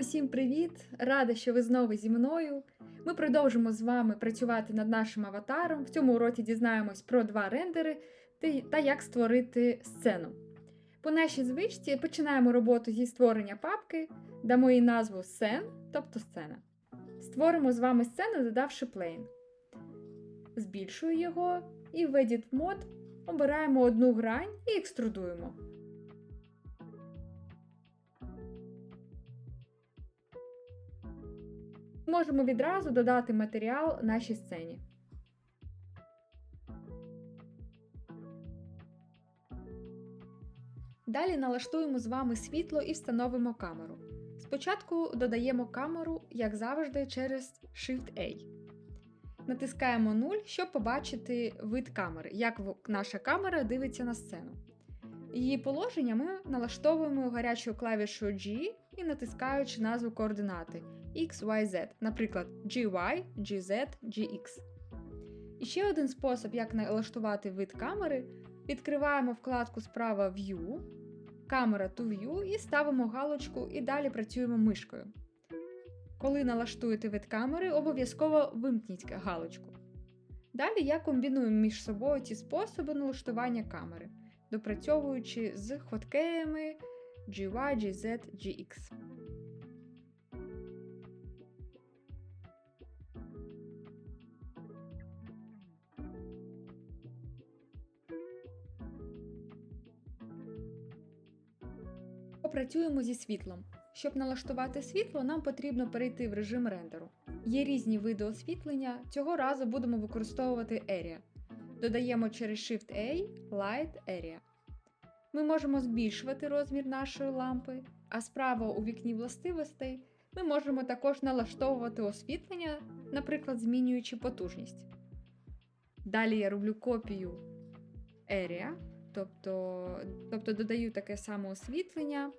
Усім привіт! Рада, що ви знову зі мною. Ми продовжимо з вами працювати над нашим аватаром. В цьому уроці дізнаємось про два рендери та- як створити сцену. По нашій звичці починаємо роботу зі створення папки, дамо їй назву Scene, тобто сцена. Створимо з вами сцену, додавши plane. Збільшую його і в Edit Mode обираємо одну грань і екструдуємо. Можемо відразу додати матеріал нашій сцені. Далі налаштуємо з вами світло і встановимо камеру. Спочатку додаємо камеру, як завжди, через Shift-A. Натискаємо 0, щоб побачити вид камери, як наша камера дивиться на сцену. Її положення ми налаштовуємо гарячою клавішою G і натискаючи назву координати X, Y, Z, наприклад, GY, GZ, GX. І ще один спосіб, як налаштувати вид камери, відкриваємо вкладку справа View, камера to View і ставимо галочку і далі працюємо мишкою. Коли налаштуєте вид камери, обов'язково вимкніть галочку. Далі я комбіную між собою ці способи налаштування камери, допрацьовуючи з хоткеями GY, GZ, GX. Попрацюємо зі світлом. Щоб налаштувати світло, нам потрібно перейти в режим рендеру. Є різні види освітлення, цього разу будемо використовувати Area. Додаємо через Shift-A Light Area. Ми можемо збільшувати розмір нашої лампи, а справа у вікні властивостей ми можемо також налаштовувати освітлення, наприклад, змінюючи потужність. Далі я роблю копію Area, тобто, тобто додаю таке саме освітлення,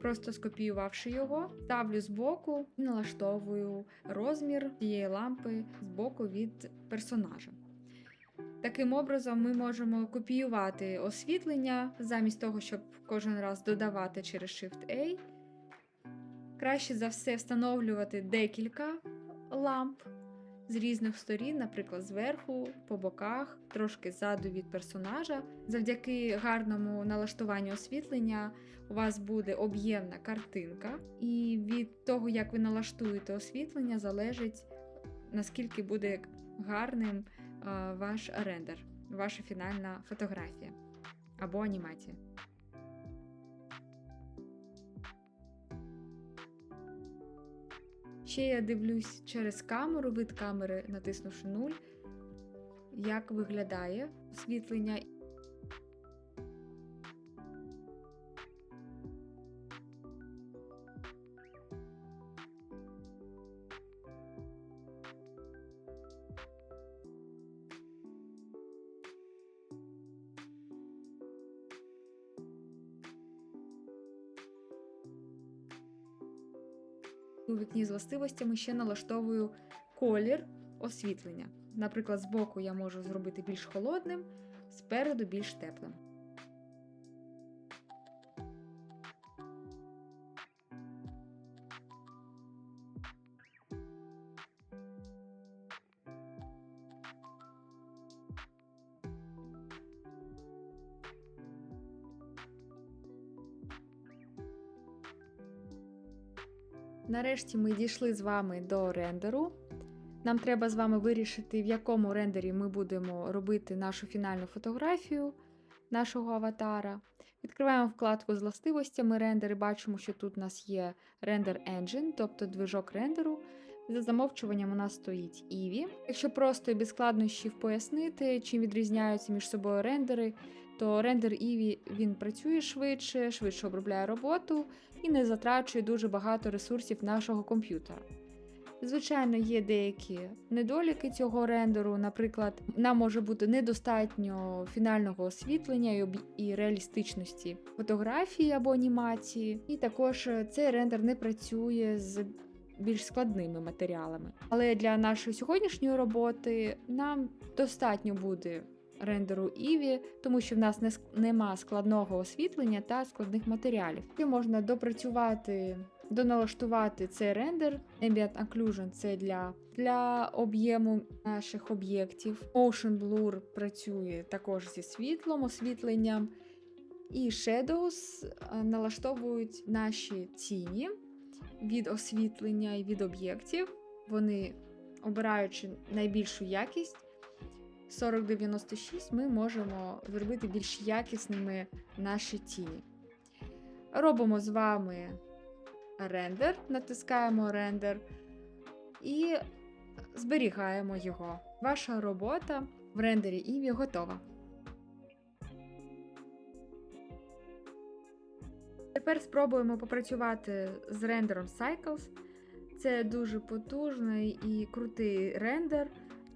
просто скопіювавши його, ставлю збоку і налаштовую розмір цієї лампи збоку від персонажа. Таким образом, ми можемо копіювати освітлення замість того, щоб кожен раз додавати через Shift-A. Краще за все встановлювати декілька ламп з різних сторін, наприклад, зверху, по боках, трошки ззаду від персонажа. Завдяки гарному налаштуванню освітлення у вас буде об'ємна картинка, і від того, як ви налаштуєте освітлення, залежить наскільки буде гарним ваш рендер, ваша фінальна фотографія або анімація. Ще я дивлюсь через камеру, вид камери, натиснувши 0, як виглядає освітлення. У вікні з властивостями ще налаштовую колір освітлення. Наприклад, збоку я можу зробити більш холодним, спереду більш теплим. Нарешті ми дійшли з вами до рендеру. Нам треба з вами вирішити, в якому рендері ми будемо робити нашу фінальну фотографію нашого аватара. Відкриваємо вкладку з властивостями рендер і бачимо, що тут у нас є рендер engine, тобто движок рендеру. За замовчуванням у нас стоїть Eevee. Якщо просто і без складнощів пояснити, чим відрізняються між собою рендери, то рендер Eevee він працює швидше, швидше обробляє роботу і не затрачує дуже багато ресурсів нашого комп'ютера. Звичайно, є деякі недоліки цього рендеру. Наприклад, нам може бути недостатньо фінального освітлення і, реалістичності фотографії або анімації. І також цей рендер не працює з більш складними матеріалами. Але для нашої сьогоднішньої роботи нам достатньо буде рендеру Eevee, тому що в нас не нема складного освітлення та складних матеріалів. І можна допрацювати доналаштувати цей рендер. Ambient Occlusion це для, для об'єму наших об'єктів. Motion Blur працює також зі світлом, освітленням. І Shadows е, налаштовують наші тіні від освітлення і від об'єктів. Вони, обираючи найбільшу якість, 4096, ми можемо зробити більш якісними наші тіні. Робимо з вами рендер, натискаємо рендер і зберігаємо його. Ваша робота в рендері Eevee готова. Тепер спробуємо попрацювати з рендером Cycles. Це дуже потужний і крутий рендер,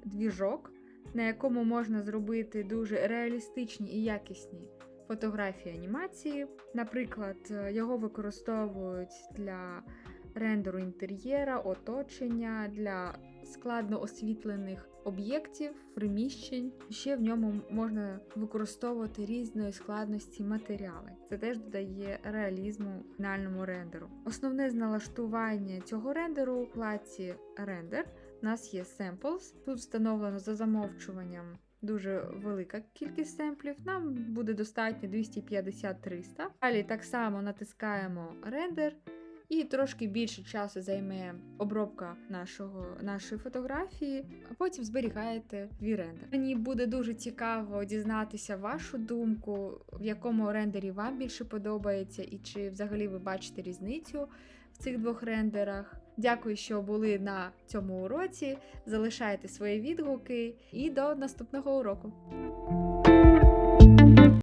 двіжок, на якому можна зробити дуже реалістичні і якісні фотографії анімації. Наприклад, е, його використовують для рендеру інтер'єра, оточення, для складно освітлених об'єктів, приміщень. Ще в ньому можна використовувати різної складності матеріали. Це теж додає реалізму фінальному рендеру. Основне з налаштування цього рендеру у вкладці рендер. У нас є Samples. Тут встановлено за замовчуванням дуже велика кількість семплів. Нам буде достатньо 250-300. Далі так само натискаємо рендер. І трошки більше часу займе обробка нашого, нашої фотографії, а потім зберігаєте твій рендер. Мені буде дуже цікаво дізнатися вашу думку, в якому рендері вам більше подобається, і чи взагалі ви бачите різницю в цих двох рендерах. Дякую, що були на цьому уроці. Залишайте свої відгуки і до наступного уроку.